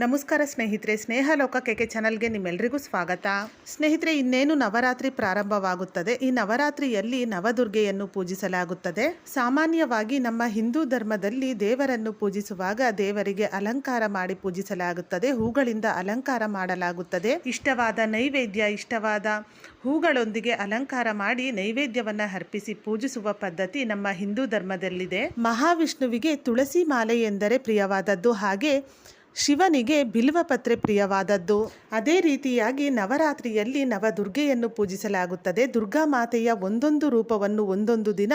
ನಮಸ್ಕಾರ ಸ್ನೇಹಿತರೆ ಸ್ನೇಹ ಲೋಕ ಕೆಕೆ ಚಾನಲ್ಗೆ ನಿಮ್ಮೆಲ್ಲರಿಗೂ ಸ್ವಾಗತ. ಸ್ನೇಹಿತರೆ, ಇನ್ನೇನು ನವರಾತ್ರಿ ಪ್ರಾರಂಭವಾಗುತ್ತದೆ? ಈ ನವರಾತ್ರಿಯಲ್ಲಿ ನವದುರ್ಗೆಯನ್ನು ಪೂಜಿಸಲಾಗುತ್ತದೆ. ಸಾಮಾನ್ಯವಾಗಿ ನಮ್ಮ ಹಿಂದೂ ಧರ್ಮದಲ್ಲಿ ದೇವರನ್ನು ಪೂಜಿಸುವಾಗ ದೇವರಿಗೆ ಅಲಂಕಾರ ಮಾಡಿ ಪೂಜಿಸಲಾಗುತ್ತದೆ. ಹೂಗಳಿಂದ ಅಲಂಕಾರ ಮಾಡಲಾಗುತ್ತದೆ. ಇಷ್ಟವಾದ ನೈವೇದ್ಯ, ಇಷ್ಟವಾದ ಹೂಗಳೊಂದಿಗೆ ಅಲಂಕಾರ ಮಾಡಿ ನೈವೇದ್ಯವನ್ನು ಅರ್ಪಿಸಿ ಪೂಜಿಸುವ ಪದ್ಧತಿ ನಮ್ಮ ಹಿಂದೂ ಧರ್ಮದಲ್ಲಿದೆ. ಮಹಾವಿಷ್ಣುವಿಗೆ ತುಳಸಿ ಮಾಲೆ ಎಂದರೆ ಪ್ರಿಯವಾದದ್ದು. ಹಾಗೆ ಶಿವನಿಗೆ ಬಿಲ್ವಪತ್ರೆ ಪ್ರಿಯವಾದದ್ದು. ಅದೇ ರೀತಿಯಾಗಿ ನವರಾತ್ರಿಯಲ್ಲಿ ನವದುರ್ಗೆಯನ್ನು ಪೂಜಿಸಲಾಗುತ್ತದೆ. ದುರ್ಗಾ ಮಾತೆಯ ಒಂದೊಂದು ರೂಪವನ್ನು ಒಂದೊಂದು ದಿನ,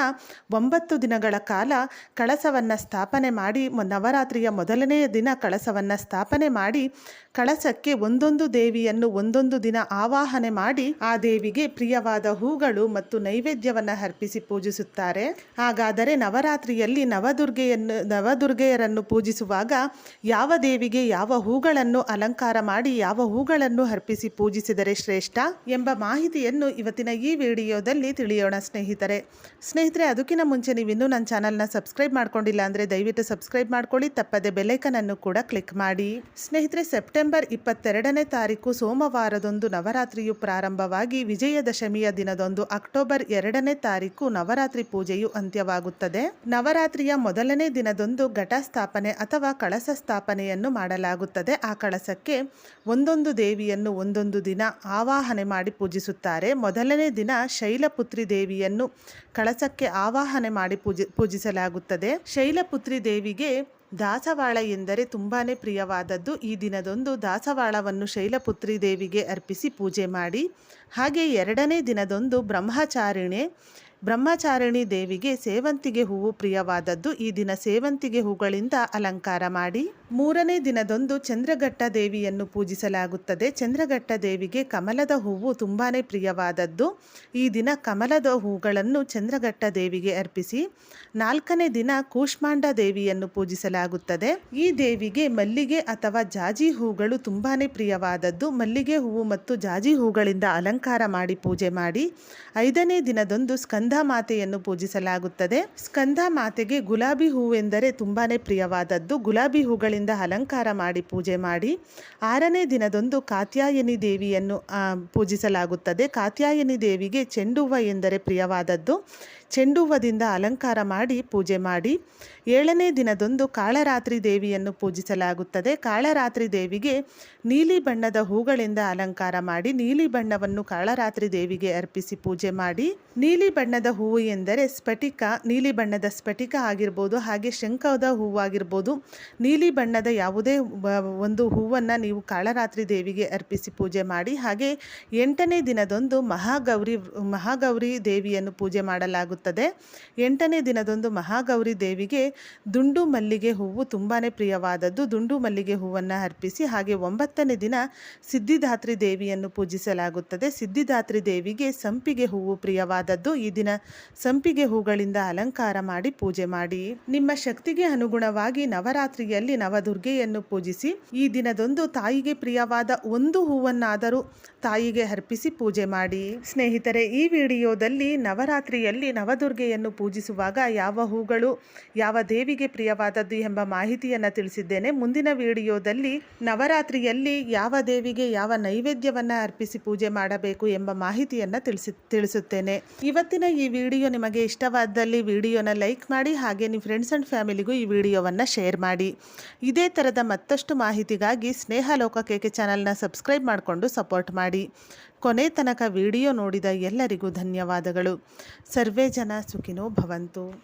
ಒಂಬತ್ತು ದಿನಗಳ ಕಾಲ ಕಳಸವನ್ನು ಸ್ಥಾಪನೆ ಮಾಡಿ, ನವರಾತ್ರಿಯ ಮೊದಲನೆಯ ದಿನ ಕಳಸವನ್ನು ಸ್ಥಾಪನೆ ಮಾಡಿ, ಕಳಸಕ್ಕೆ ಒಂದೊಂದು ದೇವಿಯನ್ನು ಒಂದೊಂದು ದಿನ ಆವಾಹನೆ ಮಾಡಿ, ಆ ದೇವಿಗೆ ಪ್ರಿಯವಾದ ಹೂಗಳು ಮತ್ತು ನೈವೇದ್ಯವನ್ನು ಅರ್ಪಿಸಿ ಪೂಜಿಸುತ್ತಾರೆ. ಹಾಗಾದರೆ ನವರಾತ್ರಿಯಲ್ಲಿ ನವದುರ್ಗೆಯನ್ನು, ನವದುರ್ಗೆಯರನ್ನು ಪೂಜಿಸುವಾಗ ಯಾವ ದೇವಿಗೆ ಯಾವ ಹೂಗಳನ್ನು ಅಲಂಕಾರ ಮಾಡಿ ಯಾವ ಹೂಗಳನ್ನು ಅರ್ಪಿಸಿ ಪೂಜಿಸಿದರೆ ಶ್ರೇಷ್ಠ ಎಂಬ ಮಾಹಿತಿಯನ್ನು ಇವತ್ತಿನ ಈ ವಿಡಿಯೋದಲ್ಲಿ ತಿಳಿಯೋಣ ಸ್ನೇಹಿತರೆ. ಸ್ನೇಹಿತರೆ, ಅದಕ್ಕಿಂತ ಮುಂಚೆ ನೀವಿನ್ನೂ ನನ್ನ ಚಾನಲ್ನ ಸಬ್ಸ್ಕ್ರೈಬ್ ಮಾಡ್ಕೊಂಡಿಲ್ಲ ಅಂದರೆ ದಯವಿಟ್ಟು ಸಬ್ಸ್ಕ್ರೈಬ್ ಮಾಡ್ಕೊಳ್ಳಿ, ತಪ್ಪದೆ ಬೆಲೈಕನನ್ನು ಕೂಡ ಕ್ಲಿಕ್ ಮಾಡಿ. ಸ್ನೇಹಿತರೆ, ಸೆಪ್ಟೆಂಬರ್ ಇಪ್ಪತ್ತೆರಡನೇ ತಾರೀಕು ಸೋಮವಾರದೊಂದು ನವರಾತ್ರಿಯು ಪ್ರಾರಂಭವಾಗಿ ವಿಜಯದಶಮಿಯ ದಿನದೊಂದು ಅಕ್ಟೋಬರ್ ಎರಡನೇ ತಾರೀಕು ನವರಾತ್ರಿ ಪೂಜೆಯು ಅಂತ್ಯವಾಗುತ್ತದೆ. ನವರಾತ್ರಿಯ ಮೊದಲನೇ ದಿನದೊಂದು ಘಟಸ್ಥಾಪನೆ ಅಥವಾ ಕಳಸ ಸ್ಥಾಪನೆಯನ್ನು ಮಾಡಲಾಗುತ್ತದೆ. ಆ ಕಳಸಕ್ಕೆ ಒಂದೊಂದು ದೇವಿಯನ್ನು ಒಂದೊಂದು ದಿನ ಆವಾಹನೆ ಮಾಡಿ ಪೂಜಿಸುತ್ತಾರೆ. ಮೊದಲನೇ ದಿನ ಶೈಲಪುತ್ರಿ ದೇವಿಯನ್ನು ಕಳಸಕ್ಕೆ ಆವಾಹನೆ ಮಾಡಿ ಪೂಜಿ, ಪೂಜಿಸಲಾಗುತ್ತದೆ. ಶೈಲಪುತ್ರಿ ದೇವಿಗೆ ದಾಸವಾಳ ಎಂದರೆ ತುಂಬಾ ಪ್ರಿಯವಾದದ್ದು. ಈ ದಿನದೊಂದು ದಾಸವಾಳವನ್ನು ಶೈಲಪುತ್ರಿ ದೇವಿಗೆ ಅರ್ಪಿಸಿ ಪೂಜೆ ಮಾಡಿ. ಹಾಗೆ ಎರಡನೇ ದಿನದೊಂದು ಬ್ರಹ್ಮಚಾರಿಣೆ, ಬ್ರಹ್ಮಚಾರಿಣಿ ದೇವಿಗೆ ಸೇವಂತಿಗೆ ಹೂವು ಪ್ರಿಯವಾದದ್ದು. ಈ ದಿನ ಸೇವಂತಿಗೆ ಹೂಗಳಿಂದ ಅಲಂಕಾರ ಮಾಡಿ. ಮೂರನೇ ದಿನದೊಂದು ಚಂದ್ರಘಟ್ಟ ದೇವಿಯನ್ನು ಪೂಜಿಸಲಾಗುತ್ತದೆ. ಚಂದ್ರಘಟ್ಟ ದೇವಿಗೆ ಕಮಲದ ಹೂವು ತುಂಬಾ ಪ್ರಿಯವಾದದ್ದು. ಈ ದಿನ ಕಮಲದ ಹೂಗಳನ್ನು ಚಂದ್ರಘಟ್ಟ ದೇವಿಗೆ ಅರ್ಪಿಸಿ ನಾಲ್ಕನೇ ದಿನ ಕೂಷ್ಮಾಂಡ ದೇವಿಯನ್ನು ಪೂಜಿಸಲಾಗುತ್ತದೆ. ಈ ದೇವಿಗೆ ಮಲ್ಲಿಗೆ ಅಥವಾ ಜಾಜಿ ಹೂಗಳು ತುಂಬಾ ಪ್ರಿಯವಾದದ್ದು. ಮಲ್ಲಿಗೆ ಹೂವು ಮತ್ತು ಜಾಜಿ ಹೂಗಳಿಂದ ಅಲಂಕಾರ ಮಾಡಿ ಪೂಜೆ ಮಾಡಿ ಐದನೇ ದಿನದಂದು ಸ್ಕಂದ ಮಾತೆಯನ್ನು ಪೂಜಿಸಲಾಗುತ್ತದೆ. ಸ್ಕಂದ ಮಾತೆಗೆ ಗುಲಾಬಿ ಹೂವೆಂದರೆ ತುಂಬಾ ಪ್ರಿಯವಾದದ್ದು. ಗುಲಾಬಿ ಹೂಗಳಿಂದ ಅಲಂಕಾರ ಮಾಡಿ ಪೂಜೆ ಮಾಡಿ ಆರನೇ ದಿನದಂದು ಕಾತ್ಯಾಯನಿ ದೇವಿಯನ್ನು ಪೂಜಿಸಲಾಗುತ್ತದೆ. ಕಾತ್ಯಾಯನಿ ದೇವಿಗೆ ಚೆಂಡು ಹೂವು ಎಂದರೆ ಪ್ರಿಯವಾದದ್ದು. ಚೆಂಡು ಹೂವದಿಂದ ಅಲಂಕಾರ ಮಾಡಿ ಪೂಜೆ ಮಾಡಿ ಏಳನೇ ದಿನದಂದು ಕಾಳರಾತ್ರಿ ದೇವಿಯನ್ನು ಪೂಜಿಸಲಾಗುತ್ತದೆ. ಕಾಳರಾತ್ರಿ ದೇವಿಗೆ ನೀಲಿ ಬಣ್ಣದ ಹೂಗಳಿಂದ ಅಲಂಕಾರ ಮಾಡಿ ನೀಲಿ ಬಣ್ಣವನ್ನು ಕಾಳರಾತ್ರಿ ದೇವಿಗೆ ಅರ್ಪಿಸಿ ಪೂಜೆ ಮಾಡಿ. ನೀಲಿ ಬಣ್ಣದ ಹೂವು ಎಂದರೆ ಸ್ಫಟಿಕ, ನೀಲಿ ಬಣ್ಣದ ಸ್ಫಟಿಕ ಆಗಿರ್ಬೋದು, ಹಾಗೆ ಶಂಖದ ಹೂವಾಗಿರ್ಬೋದು. ನೀಲಿ ನೀಲಿ ಬಣ್ಣದ ಯಾವುದೇ ಒಂದು ಹೂವನ್ನು ನೀವು ಕಾಳರಾತ್ರಿ ದೇವಿಗೆ ಅರ್ಪಿಸಿ ಪೂಜೆ ಮಾಡಿ, ಹಾಗೆ ಎಂಟನೇ ದಿನದೊಂದು ಮಹಾಗೌರಿ ಮಹಾಗೌರಿ ದೇವಿಯನ್ನು ಪೂಜೆ ಮಾಡಲಾಗುತ್ತದೆ. ಎಂಟನೇ ದಿನದೊಂದು ಮಹಾಗೌರಿ ದೇವಿಗೆ ದುಂಡು ಮಲ್ಲಿಗೆ ಹೂವು ತುಂಬಾ ಪ್ರಿಯವಾದದ್ದು. ದುಂಡು ಮಲ್ಲಿಗೆ ಹೂವನ್ನು ಅರ್ಪಿಸಿ, ಹಾಗೆ ಒಂಬತ್ತನೇ ದಿನ ಸಿದ್ಧಿದಾತ್ರಿ ದೇವಿಯನ್ನು ಪೂಜಿಸಲಾಗುತ್ತದೆ. ಸಿದ್ಧಿದಾತ್ರಿ ದೇವಿಗೆ ಸಂಪಿಗೆ ಹೂವು ಪ್ರಿಯವಾದದ್ದು. ಈ ದಿನ ಸಂಪಿಗೆ ಹೂಗಳಿಂದ ಅಲಂಕಾರ ಮಾಡಿ ಪೂಜೆ ಮಾಡಿ, ನಿಮ್ಮ ಶಕ್ತಿಗೆ ಅನುಗುಣವಾಗಿ ನವರಾತ್ರಿಯಲ್ಲಿ ನವದುರ್ಗೆಯನ್ನು ಪೂಜಿಸಿ ಈ ದಿನದೊಂದು ತಾಯಿಗೆ ಪ್ರಿಯವಾದ ಒಂದು ಹೂವನ್ನಾದರೂ ತಾಯಿಗೆ ಅರ್ಪಿಸಿ ಪೂಜೆ ಮಾಡಿ. ಸ್ನೇಹಿತರೆ, ಈ ವಿಡಿಯೋದಲ್ಲಿ ನವರಾತ್ರಿಯಲ್ಲಿ ನವದುರ್ಗೆಯನ್ನು ಪೂಜಿಸುವಾಗ ಯಾವ ಹೂಗಳು, ಯಾವ ದೇವಿಗೆ ಪ್ರಿಯವಾದದ್ದು ಎಂಬ ಮಾಹಿತಿಯನ್ನು ತಿಳಿಸಿದ್ದೇನೆ. ಮುಂದಿನ ವಿಡಿಯೋದಲ್ಲಿ ನವರಾತ್ರಿಯಲ್ಲಿ ಯಾವ ದೇವಿಗೆ ಯಾವ ನೈವೇದ್ಯವನ್ನು ಅರ್ಪಿಸಿ ಪೂಜೆ ಮಾಡಬೇಕು ಎಂಬ ಮಾಹಿತಿಯನ್ನು ತಿಳಿಸಿ, ತಿಳಿಸುತ್ತೇನೆ. ಇವತ್ತಿನ ಈ ವಿಡಿಯೋ ನಿಮಗೆ ಇಷ್ಟವಾದಲ್ಲಿ ವಿಡಿಯೋನ ಲೈಕ್ ಮಾಡಿ ಹಾಗೆ ನಿಮ್ಮ ಫ್ರೆಂಡ್ಸ್ ಆ್ಯಂಡ್ ಫ್ಯಾಮಿಲಿಗೂ ಈ ವಿಡಿಯೋವನ್ನು ಶೇರ್ ಮಾಡಿ. ಇದೇ ಥರದ ಮತ್ತಷ್ಟು ಮಾಹಿತಿಗಾಗಿ ಸ್ನೇಹ ಲೋಕ ಕೇಕೆ ಚಾನಲ್ನ ಸಬ್ಸ್ಕ್ರೈಬ್ ಮಾಡಿಕೊಂಡು ಸಪೋರ್ಟ್ ಮಾಡಿ. ಕೊನೆ ತನಕ ವಿಡಿಯೋ ನೋಡಿದ ಎಲ್ಲರಿಗೂ ಧನ್ಯವಾದಗಳು. ಸರ್ವೇ ಜನ ಸುಖಿನೋ ಭವಂತು.